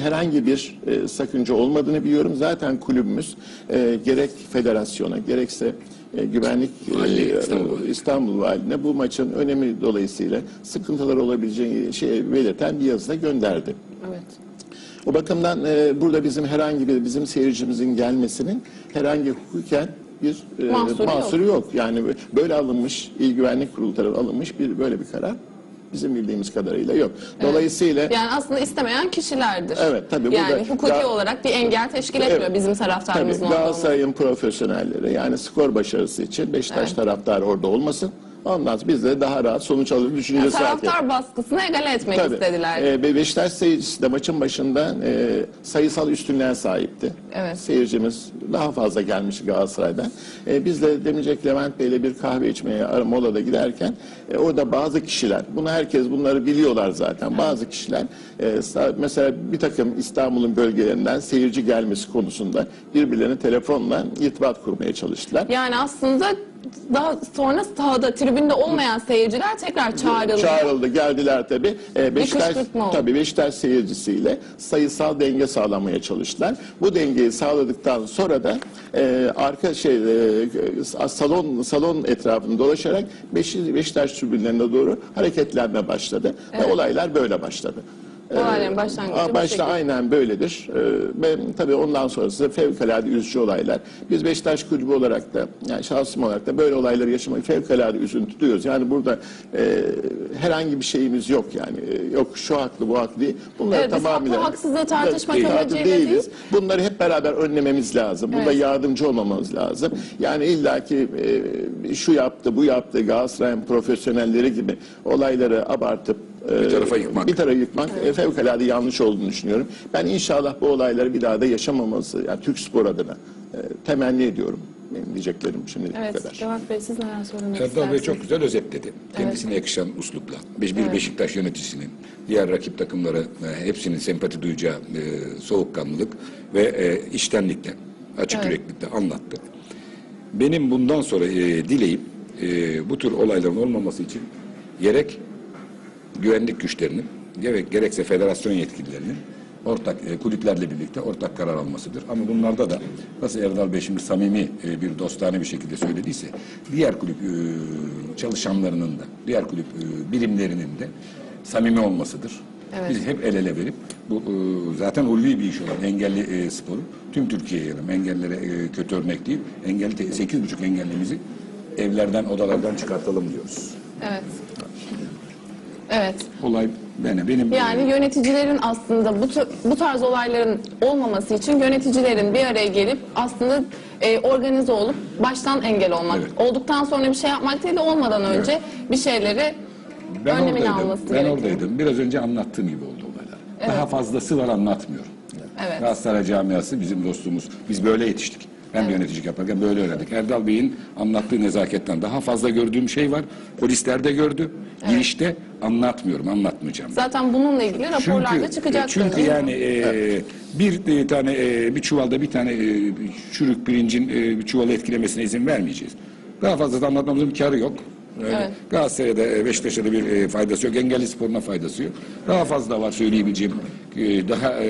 herhangi bir e, sakınca olmadığını biliyorum. Zaten kulübümüz e, gerek federasyona gerekse e, güvenlik e, Vali, İstanbul Valiliği. İstanbul Valiliğine bu maçın önemi dolayısıyla sıkıntılar olabileceğini şey belirten bir yazı da gönderdi. Evet. O bakımdan e, burada bizim herhangi bir bizim seyircimizin gelmesinin herhangi hukuken bir e, Mahsuru yok. mahsuru yok. Yani böyle alınmış, İl Güvenlik Kurulu tarafından alınmış bir böyle bir karar bizim bildiğimiz kadarıyla yok. Dolayısıyla Yani aslında istemeyen kişilerdir. Evet, tabii Yani burada- hukuki Ga- olarak bir engel teşkil etmiyor Evet. bizim Tabii taraftarımızın olduğu. Galatasaray'ın profesyonelleri yani skor başarısı için Beşiktaş taraftarı orada olmasın. Ondan sonra biz de daha rahat sonuç alır düşüncesi Taraftar hareket. baskısını egale etmek Tabii. istediler. Ee, ve Beşiktaş seyircisi de maçın başında e, sayısal üstünlüğe sahipti. Evet. Seyircimiz daha fazla gelmiş Galatasaray'dan. E, biz de demeyecek Levent Bey'le bir kahve içmeye ara- molada giderken e, orada bazı kişiler, bunu herkes bunları biliyorlar zaten. Bazı kişiler e, mesela bir takım İstanbul'un bölgelerinden seyirci gelmesi konusunda birbirlerine telefonla irtibat kurmaya çalıştılar. Yani aslında daha sonra sahada, tribünde olmayan seyirciler tekrar çağrıldı. Çağrıldı, geldiler tabi. Ee, Beşiktaş, kışkırtma oldu. tabii Beşiktaş seyircisiyle sayısal denge sağlamaya çalıştılar. Bu dengeyi sağladıktan sonra da e, arka şey e, salon salon etrafını dolaşarak Beşi- Beşiktaş tribünlerine doğru hareketlenme başladı. Ve olaylar böyle başladı. Olayların başlangıcı Başta aynen böyledir. Ee, Ve tabii ondan sonrası fevkalade üzücü olaylar. Biz Beşiktaş Kulübü olarak da, yani şahsım olarak da böyle olayları yaşamayı fevkalade üzüntü duyuyoruz. Yani burada e, herhangi bir şeyimiz yok yani. E, yok şu haklı bu haklı değil. Bunları Evet, biz tamamıyla... haklı, haksızlığı tartışmak Değil, amacıyla değiliz. değil. Bunları hep beraber önlememiz lazım. Burada Evet. yardımcı olmamız lazım. Yani illaki e, şu yaptı, bu yaptı, Galatasaray'ın profesyonelleri gibi olayları abartıp Bir tarafa yıkmak. Bir tarafa yıkmak e, fevkalade yanlış olduğunu düşünüyorum. Ben inşallah bu olayları bir daha da yaşamamızı, yani Türk spor adına e, temenni ediyorum. Benim diyeceklerim şimdilik bu Evet, kadar. Levent Bey siz neler söylemek Serdar Bey çok güzel özetledi. Kendisine yakışan uslupla. Beş- Bir Beşiktaş yöneticisinin, diğer rakip takımlara e, hepsinin sempati duyacağı e, soğukkanlılık ve e, içtenlikle, açık Evet. yüreklilikle anlattı. Benim bundan sonra e, dileğim e, bu tür olayların olmaması için gerek güvenlik güçlerinin gerek gerekse federasyon yetkililerinin ortak e, kulüplerle birlikte ortak karar almasıdır. Ama bunlarda da nasıl Erdal Bey şimdi samimi e, bir dostane bir şekilde söylediyse diğer kulüp e, çalışanlarının da diğer kulüp e, birimlerinin de samimi olmasıdır. Evet. Biz hep el ele verip bu e, zaten ulvi bir iş olan engelli e, sporu tüm Türkiye'ye yarım. Engellilere e, kötü örnek değil. Engelli te- 8,5 engellimizi evlerden odalardan çıkartalım diyoruz. Evet. Evet. Olay benim. benim Yani yöneticilerin aslında bu, bu tarz olayların olmaması için yöneticilerin bir araya gelip aslında e, organize olup baştan engel olmak. Evet. Olduktan sonra bir şey yapmak değil de olmadan önce bir şeyleri Ben önlemini oradaydım. alması Ben gerekiyor. oradaydım. Biraz önce anlattığım gibi oldu olaylar. Daha fazlası var anlatmıyorum. Evet. Galatasaray camiası bizim dostumuz. Biz böyle yetiştik. Ben de yöneticilik yaparken böyle öğrendik. Erdal Bey'in anlattığı nezaketten daha fazla gördüğüm şey var. Polisler de gördü. Girişte anlatmıyorum, anlatmayacağım. Zaten bununla ilgili raporlarda çünkü değil mi? yani e, bir e, tane e, bir çuvalda bir tane e, çürük pirincin e, bir çuvalı etkilemesine izin vermeyeceğiz. Daha fazla da anlatmamızın karı yok. Yani Evet. Galatasaray'a da e, Beşiktaş'a da bir e, faydası yok. Engelli sporuna faydası yok. Daha fazla var söyleyebileceğim. e, daha e,